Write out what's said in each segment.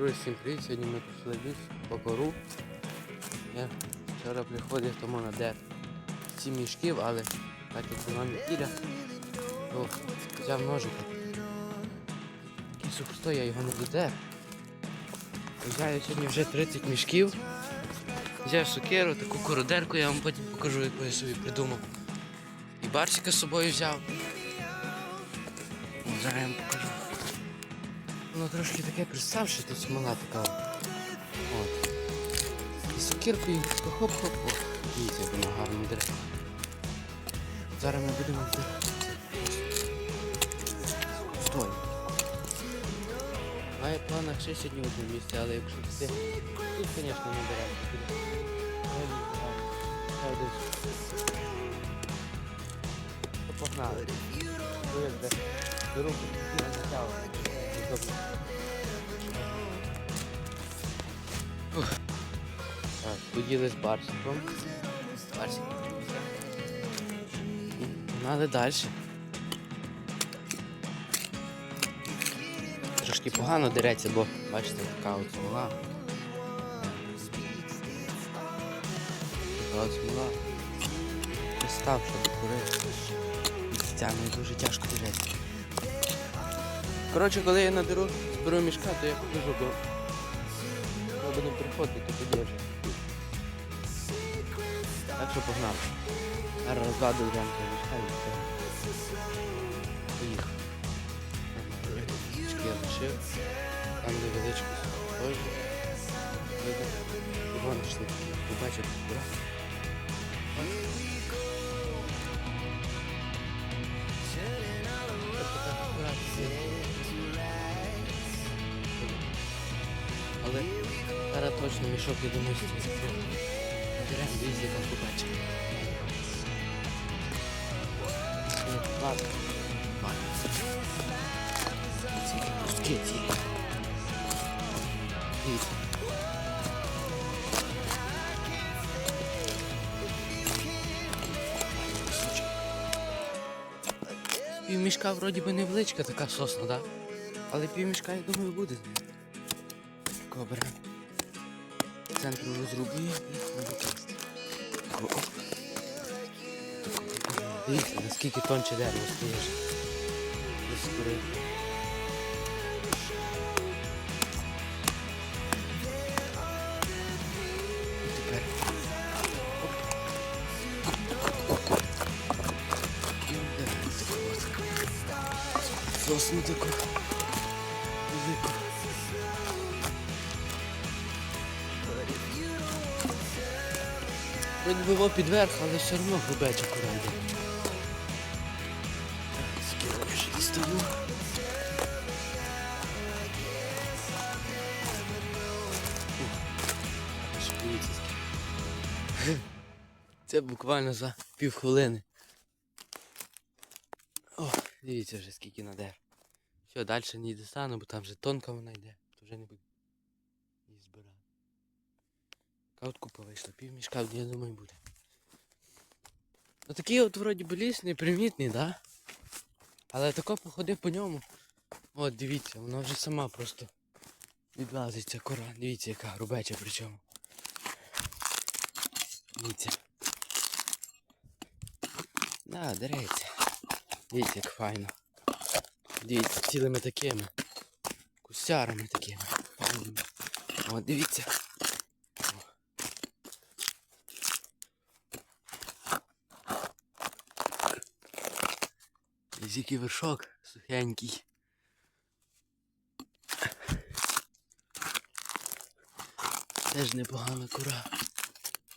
Друзі, всім привіт! Сьогодні ми пішли в ліс по кору. Я вчора приходив тому на де 7 мішків, але так як була неділя, то взяв ножик. Такий сухостой, я його не додер. Взяв я сьогодні вже 30 мішків. Взяв сокиру, таку кородерку, я вам потім покажу, яку я собі придумав. І барсика з собою взяв. Зараз. Воно трошки таке приставше, тут смола така. От. І сокиркою хоп-хоп-хоп. Дивіться, як воно гарно дере. Зараз ми будемо. Стой. Має планах ще сьогодні в одному місці, але якщо ти тут, звісно, не беремо. Погнали. Ну. Беру, не натягую. Так, поділи з барсиком. Барсик. Погнали далі. Трошки погано дереться, бо бачите, така от смола. Така от смола. Пристав, щоб курити. Стягне дуже тяжко дереться. Коротше, коли я надеру, зберу мішка, то я покажу, бо ми будемо приходити, то тоді. Так що погнали. Зараз йдемо до мішка і все. Поїхав. Я лишив. Там невеличку теж. Видно. І вон пішли. Побачив, збирав. Але зараз точно мішок це Беремо візі, там побачимо. Ні, Ладно. Ладно. Ці. Дивіться. Півмішка вроді би невеличка така сосна, да? Але півмішка, я думаю, буде. Такого беремо. Центр розрубує і оп. Дивіться, наскільки тонче дерево стоїш. Було під верх, але все одно грубеча курайде. Скільки вже дістаю. Це буквально за півхвилини. О, дивіться вже скільки надер. Все, далі не достану, бо там вже тонка вона йде, то вже не буду її збирати. Така от купа вийшла, пів мішка, я думаю, буде. Ну такий от вроді би ліс непримітний, да? Але тако походив по ньому. От дивіться, вона вже сама просто відлазиться кора. Дивіться, яка грубеча причому. Дивіться. Да, дереться. Дивіться, як файно. Дивіться, цілими такими. Кусярами такими. От дивіться. Який вершок сухенький. Теж непогана кура.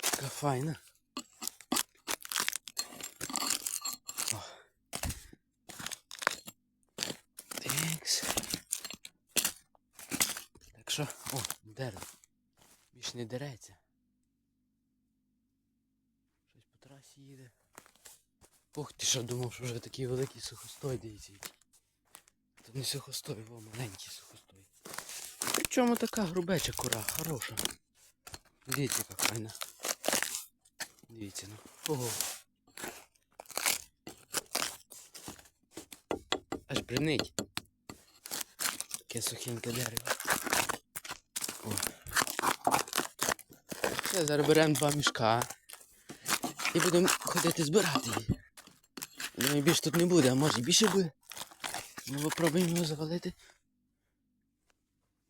Така файна. О. Так що, о, дерево. Більш не дереться. Щось по трасі їде. Ух ти що думав, що вже такий великий сухостой, дивіться. Це не сухостой, во маленький сухостой. Причому така грубеча кора, хороша. Дивіться, яка файна. Дивіться, ну. Ого. Аж бринить. Таке сухеньке дерево. О. Все, зараз беремо два мішка. І будемо ходити збирати її. Думаю, більше тут не буде, а може більше буде. Ми попробуємо його завалити.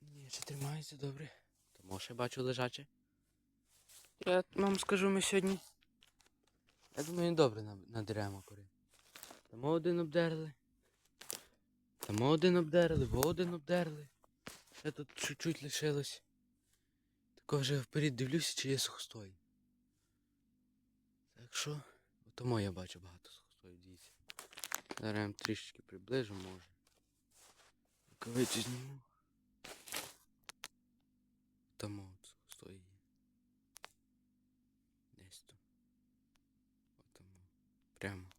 Ні, ще тримається добре. Тому ще бачу лежаче. Я вам скажу, ми сьогодні. Я думаю, добре надеремо кори. Тому один обдерли. Тому один обдерли, во один обдерли. Ще тут чуть-чуть лишилось. Тако вже вперед дивлюся, чи є сухостой. Так що, тому я бачу багато сухостою, дивіться. Зараз трішечки приближу, може. Рукавиці зніму. Тому от є. Десь тут. Отому. Прямо.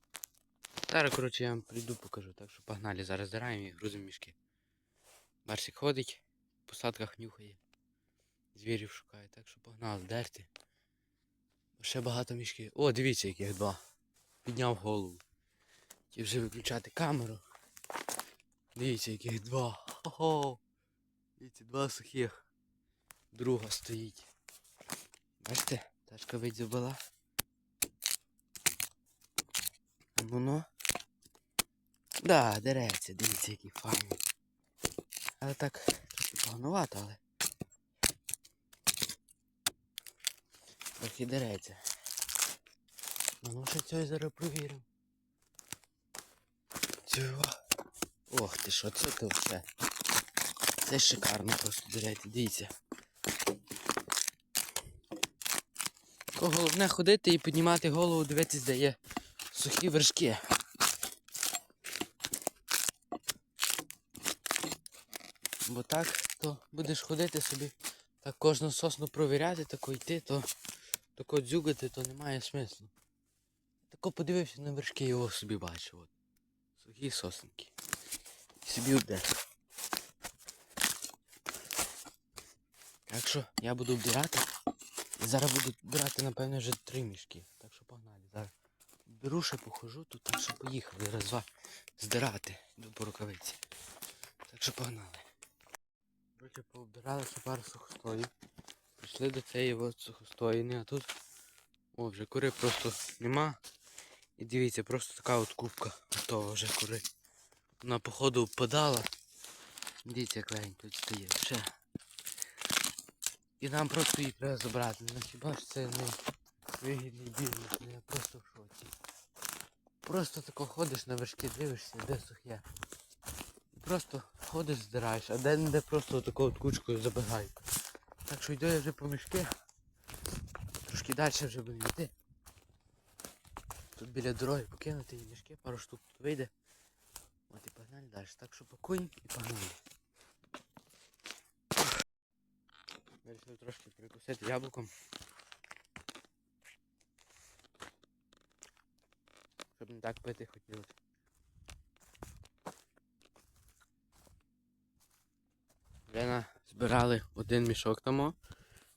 Зараз, коротше, я вам прийду покажу. Так що погнали, зараз збираємо і грузимо мішки. Барсик ходить, в посадках нюхає. Звірів шукає, так що погнали, дерти. Ще багато мішків. О, дивіться, яких два. Підняв голову. Хотів вже виключати камеру. Дивіться, яких два. Хо-хо. Дивіться, два сухих. Друга стоїть. Бачите, тачка видзі. А Воно. Да, дереться, дивіться, які файні. Але так, трохи поганувато, але. Трохи дереться. Ну, ну ще цього зараз провіримо. Цього. Ох ти що, це то все. Це шикарно просто дереться, дивіться. Головне ходити і піднімати голову, дивитись, де є сухі вершки. Бо так, то будеш ходити собі, так кожну сосну провіряти, тако йти, то тако дзюгати, то немає смислу. Тако подивився на вершки, його собі бачив. От. Сухі сосенки. Собі йде. Так що я буду вбирати. І зараз буду брати, напевно, вже три мішки. Так що погнали. Зараз беру ще похожу тут, так що поїхали. Раз два здирати. Йду по рукавиці. Так що погнали. Короче, пообдирали ще пару сухостоїв. Прийшли до цієї от сухостоїни, а тут о, вже кури просто нема. І дивіться, просто така от кубка готова вже кури. Вона походу впадала. Дивіться, як легень тут стоїть. Ще. І нам просто її треба забрати. Ну хіба ж це не вигідний бізнес, ну я просто в шоці. Просто тако ходиш на вершки, дивишся, де сухе. Просто ходиш, здираєш, а де не просто таку от кучкою забігають. Так що йду я вже по мішки. Трошки далі вже буду йти. Тут біля дороги покинути і мішки, пару штук тут вийде. От і погнали далі. Так що пакуємо і погнали. Вирішив трошки прикусити яблуком. Щоб не так пити хотілося. Вже збирали один мішок там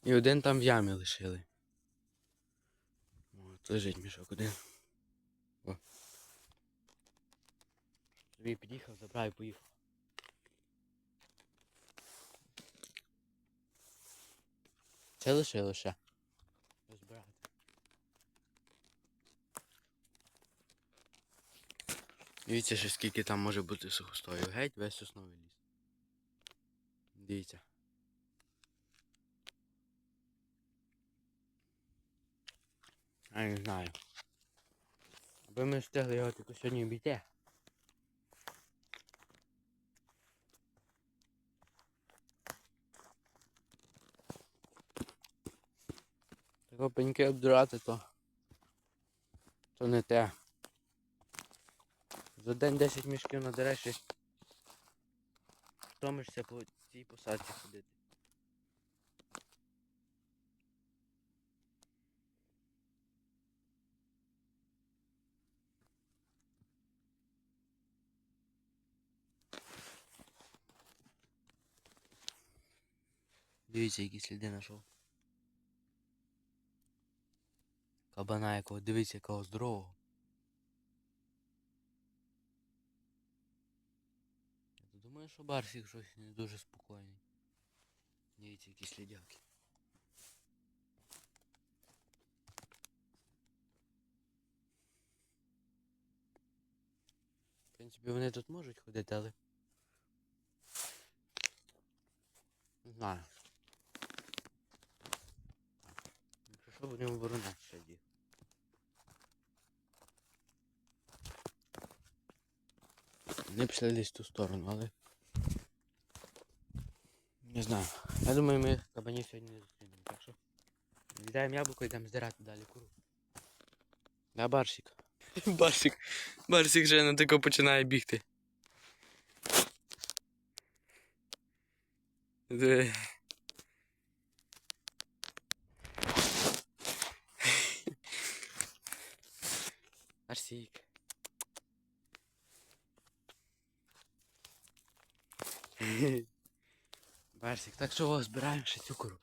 і один там в ямі лишили. От, лежить мішок один. Собі під'їхав, забрав і поїхав. Це лишило ще. Розбирати. Дивіться, ще скільки там може бути сухостою. Геть весь сосновий ліс. Дивіться. Я не знаю. Аби ми встигли його тільки сьогодні обійти. Тако пеньки обдирати, то, то не те. За день 10 мішків надереш і втомишся по цій посадці ходити. Дивіться, які сліди знайшов. Кабана якого, дивіться, якого здорового. Я думаю, що Барсик щось не дуже спокійний. Дивіться, які слідяки. В принципі, вони тут можуть ходити, але. Не знаю. Якщо що, будемо ще їх. Вони пішли десь в ту сторону, але. Не знаю. Я думаю, ми кабанів сьогодні не зустрінемо. Так що. Віддаємо яблуко і йдемо здирати далі куру. Да, барсик. Барсик. Барсик вже на тако починає бігти. Де? Барсик. Барсик, так що о, збираємо ще цю куру.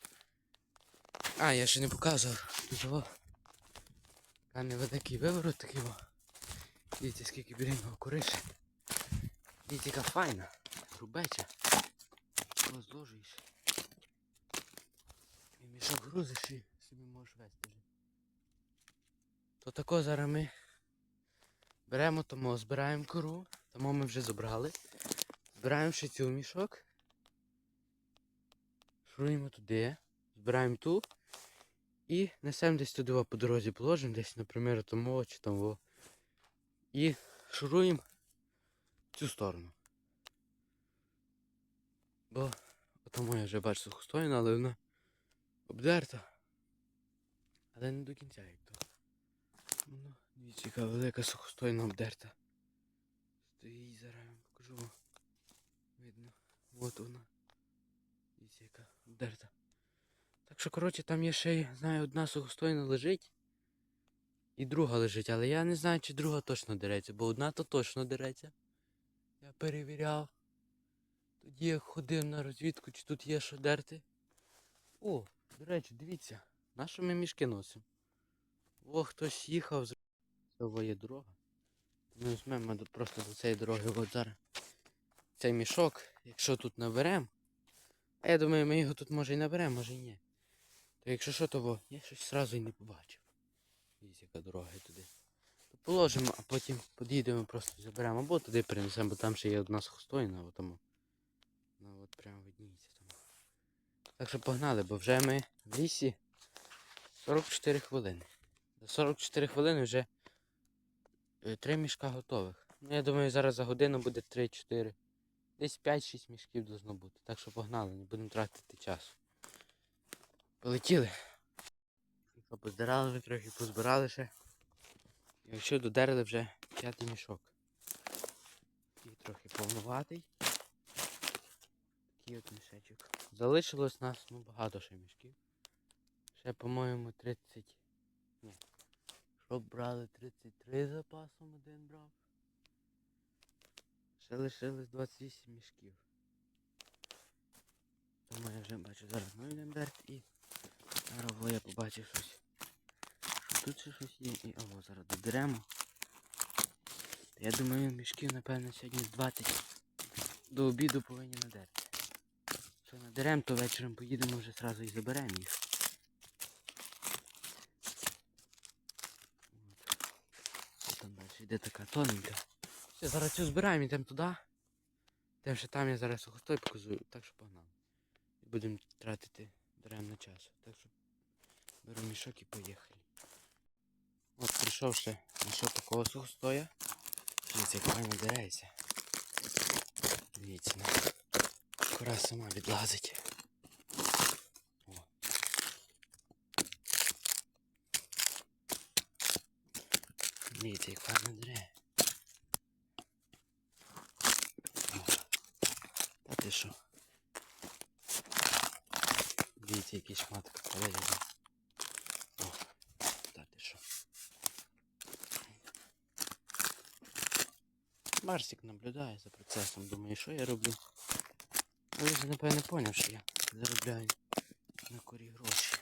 А, я ще не показував. Тут о. Така невеликий виворот такий о. Дивіться, скільки бірінного куриш. Дивіться, яка файна. Рубеча. Розложуєш. І мішок грузиш і собі можеш вести. То тако зараз ми беремо тому, збираємо кору, тому ми вже забрали. Збираємо ще цю мішок. Шуруємо туди, збираємо ту і несемо десь туди по дорозі положимо, десь, наприклад, тому чи там во. І шуруємо цю сторону. Бо тому я вже бачу сухостойна, але вона обдерта. Але не до кінця як то. Ну, дивіться, яка велика сухостойна обдерта. Стоїть зараз я вам покажу. Видно. От вона. Дивіться, яка обдерта. Так що, коротше, там є ще, знаю, одна сухостойна лежить. І друга лежить, але я не знаю, чи друга точно дереться, бо одна то точно дереться. Я перевіряв. Тоді я ходив на розвідку, чи тут є що дерти. О, до речі, дивіться, на що ми мішки носимо? О, хтось їхав з цього є дорога. Ми візьмемо просто до цієї дороги от зараз. Цей мішок, якщо тут наберемо. А я думаю, ми його тут може і наберемо, може і ні. То якщо що, то я щось одразу і не побачив. Дивіться, яка дорога туди. То положимо, а потім під'їдемо, просто заберемо, або туди перенесемо, бо там ще є одна схостойна, от. Ну от прямо видніється там. Так що погнали, бо вже ми в лісі 44 хвилини. За 44 хвилини вже е, три мішка готових. Ну, я думаю, зараз за годину буде 3-4. Десь 5-6 мішків должно бути. Так що погнали, не будемо тратити час. Полетіли. Що, поздирали вже трохи, позбирали ще. І якщо додерли вже п'ятий мішок. Такий трохи повнуватий. Такий от мішечок. Залишилось нас ну, багато ще мішків. Ще, по-моєму, 30. Ні. Що брали 33 запасом один брав. Ще лишилось 28 мішків. Тому я вже бачу зараз ну йдемо і зараз я побачив щось. Що тут ще щось є і ово зараз доберемо. Я думаю, мішків, напевно, сьогодні з 20 до обіду повинні надерти. Що надеремо, то вечором поїдемо вже зразу і заберемо їх. Там далі йде така тоненька. Все, зараз цю збираємо, йдемо туди. Тим, що там я зараз сухостой показую, так що погнали. І будемо тратити даремно час. Так що беру мішок і поїхали. От прийшов ще мішок такого сухостоя. Дивіться, як файно дереться. Дивіться, ну. Кора сама відлазить. О. Дивіться, як файно дере. О. Та ти що? Дивіться, який шматок вилізав. О, та ти що? Марсик наблюдає за процесом, думає, що я роблю. Але вже напевно поняв, що я заробляю на корі гроші.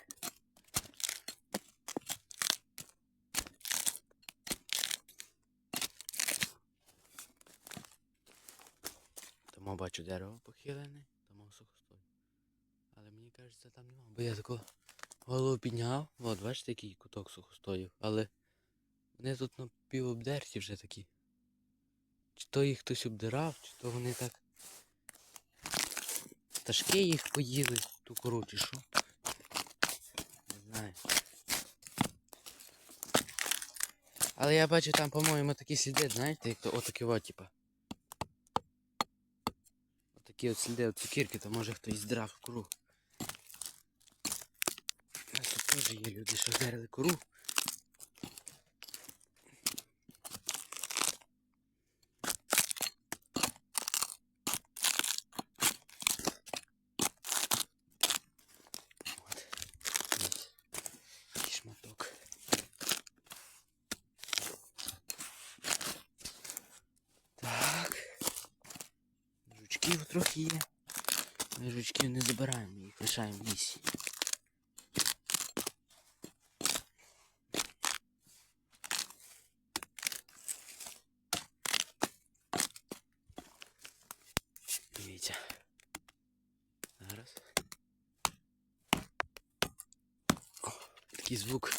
Тому бачу дерево похилене, тому сухостой. Але мені кажеться, там нема. Бо я тако голову підняв. От, бачите, який куток сухостоїв. Але вони тут напівобдерті вже такі. Чи то їх хтось обдирав, чи то вони так. Пташки їх поїли, ту кору, чи що. Не знаю. Але я бачу там, по-моєму, такі сліди, знаєте, як то отакі от, типа. Отакі от сліди от цукірки, то може хтось здрав кору. Тут теж є люди, що здерли кору. От. Ось. Такий шматок. Так. Жучків трохи є. Ми жучків не забираємо, їх лишаємо в лісі. Дивіться. Зараз. О, такий звук.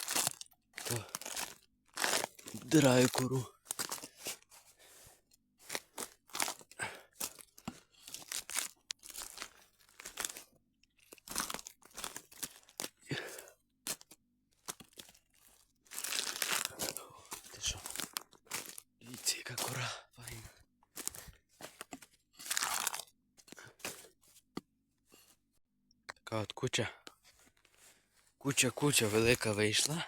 Вдираю кору. Ти що? Дивіться, яка кора файна. Така от куча. Куча-куча велика вийшла.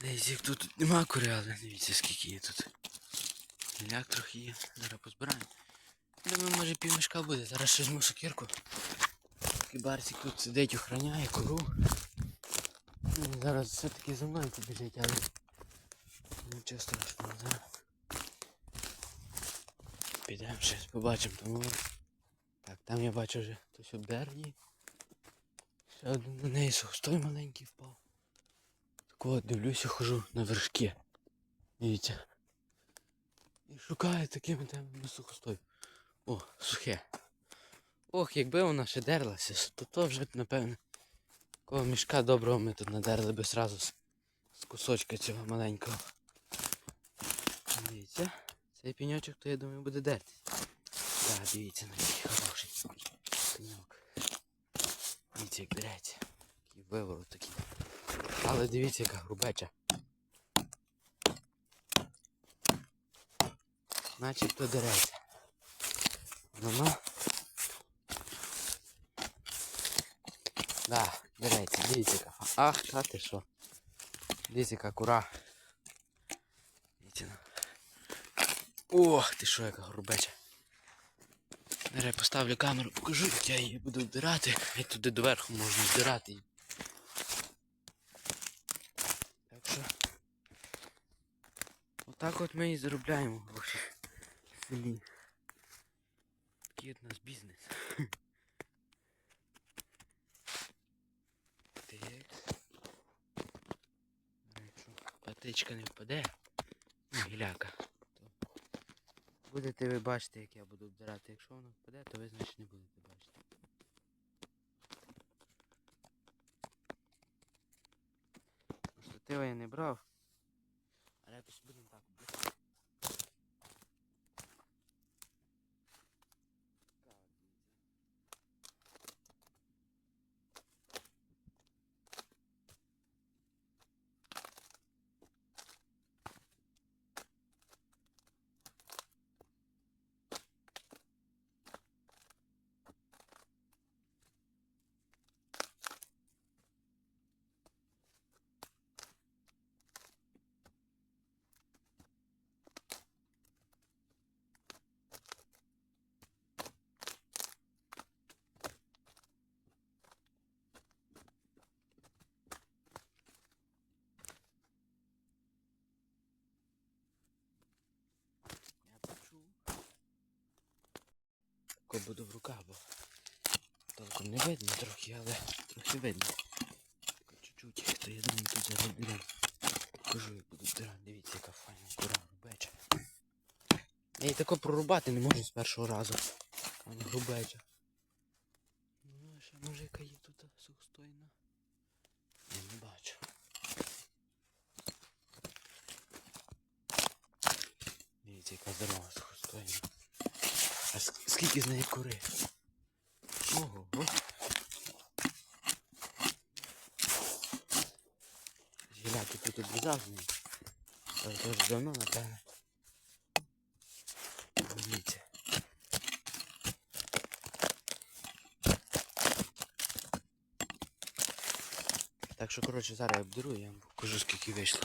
Десь їх тут нема кури, але дивіться скільки є тут. Гіляк трохи є. Зараз позбираємо. Думаю, може пів мішка буде. Зараз ще візьму сокирку. Барсик тут сидить, охороняє кору. Ну, Зараз все-таки за мною побіжить, але нічого страшного, зараз. Підемо ще побачимо тому. Там я бачу вже хтось обдерні. Ще один на неї сухостой маленький впав. Так от дивлюся, хожу на вершки. Дивіться. І шукаю такими темними сухостой. О, сухе. Ох, якби вона ще дерлася, то то вже, напевне, такого мішка доброго ми тут надерли би сразу з, з кусочка цього маленького. Дивіться, цей пеньочок, то я думаю буде дертись. Так, дивіться на який Дивіться, як дереться. Такий виворот такий. Але дивіться, яка грубеча. Начебто дереться. Воно. Да, дереться, дивіться яка. Ах, та ти що. Дивіться, яка кура. Дивіться. Ох, ти що, яка грубеча. Зараз я поставлю камеру, покажу, як я її буду вбирати. І туди доверху можна вбирати її. Так що. Отак от ми і заробляємо гроші в селі. Такий от нас бізнес. Так. Патичка не впаде, ну, гіляка, будете ви бачити, як я буду обдирати. Якщо воно впаде, то ви значить не будете бачити. Штатива я не брав. Але якось будемо Тако буду в руках, бо толком не видно трохи, але трохи видно. Чуть-чуть, то я думаю тут беремо. Покажу, як буду втирати. Дивіться, яка файна кура грубеча. Я її тако прорубати не можу з першого разу. Вона грубеча. Ну, може яка є тут сухостойна? Я не бачу. Дивіться, яка здорова сухостойна. А ск- кури? Ого. Гіляки тут обрізав з теж давно, напевно. Дивіться. Так що, коротше, зараз я обдеру, я вам покажу, скільки вийшло.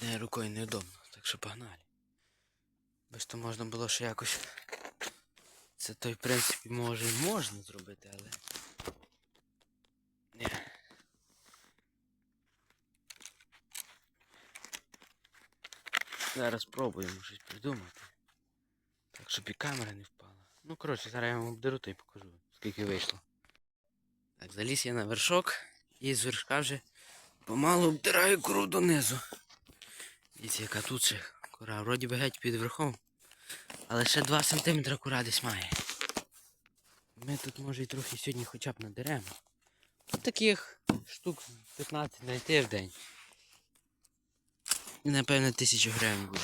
Не рукою неудобно, так що погнали. Без то можна було ще якось. Це то, в принципі, може і можна зробити, але. Ні. Зараз спробуємо щось придумати. Так, щоб і камера не впала. Ну, коротше, зараз я вам обдеру та й покажу, скільки вийшло. Так, заліз я на вершок і з вершка вже помалу обдираю кору донизу. Дивіться, яка тут ще кора. Вроді би геть під верхом. Але ще 2 см кора десь має. Ми тут може і трохи сьогодні хоча б надеремо. От таких штук 15 знайти в день. І напевно тисячу гривень буде.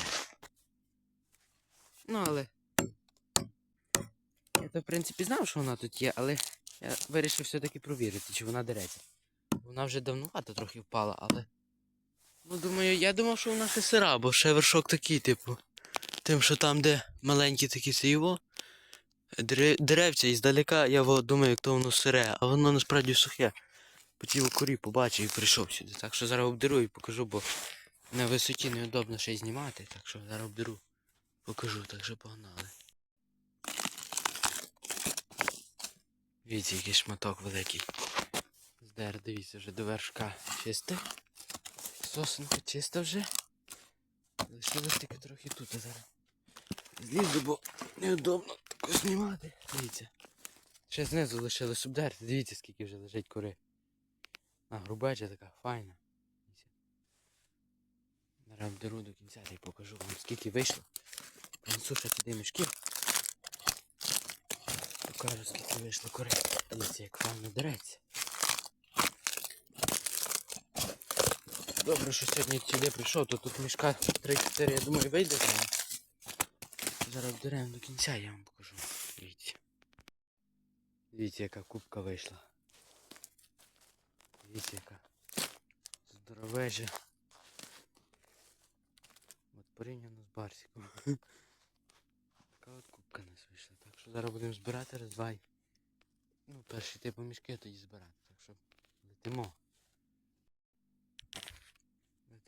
Ну але. Я то в принципі знав, що вона тут є, але я вирішив все-таки провірити, чи вона дереться. Вона вже давнувато трохи впала, але. Ну думаю, я думав, що вона ще сира, бо ще вершок такий, типу. Тим, що там, де маленькі такі дере- Деревця і здалека я думаю, як то воно сире, а воно насправді сухе. По тій корі побачив і прийшов сюди. Так що зараз обдеру і покажу, бо на висоті неудобно ще й знімати, так що зараз обдеру. Покажу, так що погнали. Дивіться, який шматок великий. Здер, дивіться, вже до вершка чисте. Сосенка чиста вже. Лишилось тільки трохи тут зараз. Злізу, бо неудобно тако знімати. Дивіться. Ще знизу лишилось обдерти. Дивіться, скільки вже лежить кори. А, грубеча така, файна. Зараз обдеру до кінця й покажу вам, скільки вийшло. Принесу ще туди мішків. Покажу, скільки вийшло кори. Дивіться, як файно дереться. Добре, що сьогодні сюди прийшов, то тут мішка 3-4, я думаю, вийде з мене. Зараз обдеремо до кінця, я вам покажу. Дивіться. Дивіться, яка кубка вийшла. Дивіться, яка здоровежа. От порівняно з барсиком. Така от кубка нас вийшла. Так що зараз будемо збирати розвай. Ну, перші типу мішки тоді збирати. Так що летимо.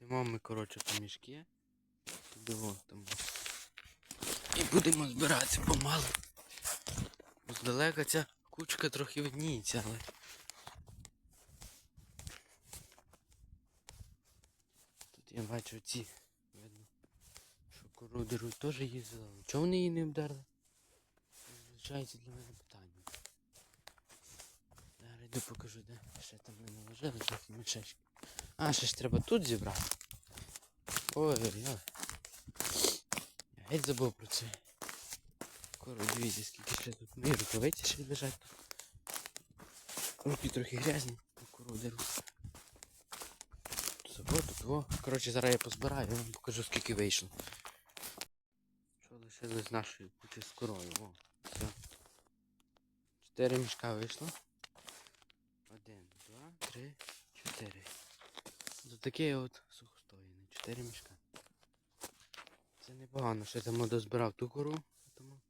Летимо ми, коротше, по мішки. Туди вон там. І будемо збиратися помалу. Здалека ця кучка трохи видніється, але. Тут я бачу ці. Видно. Що кору деруть теж їздила. але Чого вони її не обдерли? Залишається для мене питання. Зараз йду покажу, де ще там не наложили трохи мішечки. А, ще ж треба тут зібрати. Ой-ой-ой. Я геть забув про це. Скоро дивіться, скільки ще тут мої рукавиці ще лежать тут. Руки трохи грязні, кору. Тут во. Коротше, зараз я позбираю, я вам покажу скільки вийшло. Що лишилось з нашої кучі з корою, о, все. Чотири мішка вийшло. Один, два, три, чотири. Ось такий от сухостойний. Чотири мішка. Це непогано, що я там дозбирав ту кору, тому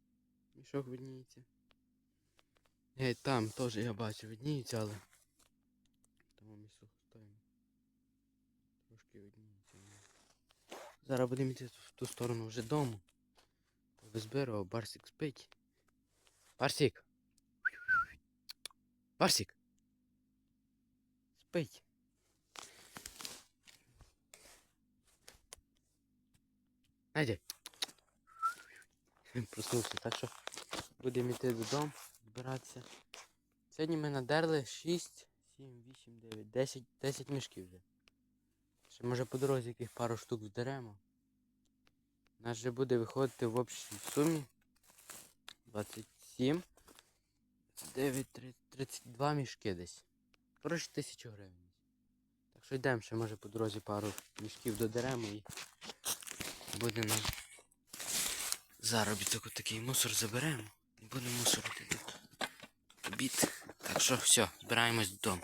мішок видніється. Е, там теж я бачу видніється, але тому мій сухостойний. Трошки видніється. Зараз будемо йти в ту сторону вже дому. Визбирав, Барсик спить. Барсик! Барсик! Спить. Найди. Він проснувся, так що будемо йти додому, збиратися. Сьогодні ми надерли 6, 7, 8, 9, 10, 10 мішків вже. Ще може по дорозі яких пару штук здеремо. У нас вже буде виходити в общій сумі 27. 9, 32 мішки десь. Коротше, тисячу гривень. Так що йдемо, ще може по дорозі пару мішків додеремо і буде нам заробіток такий мусор заберемо і будемо мусорити тут обід. Так що все, збираємось додому.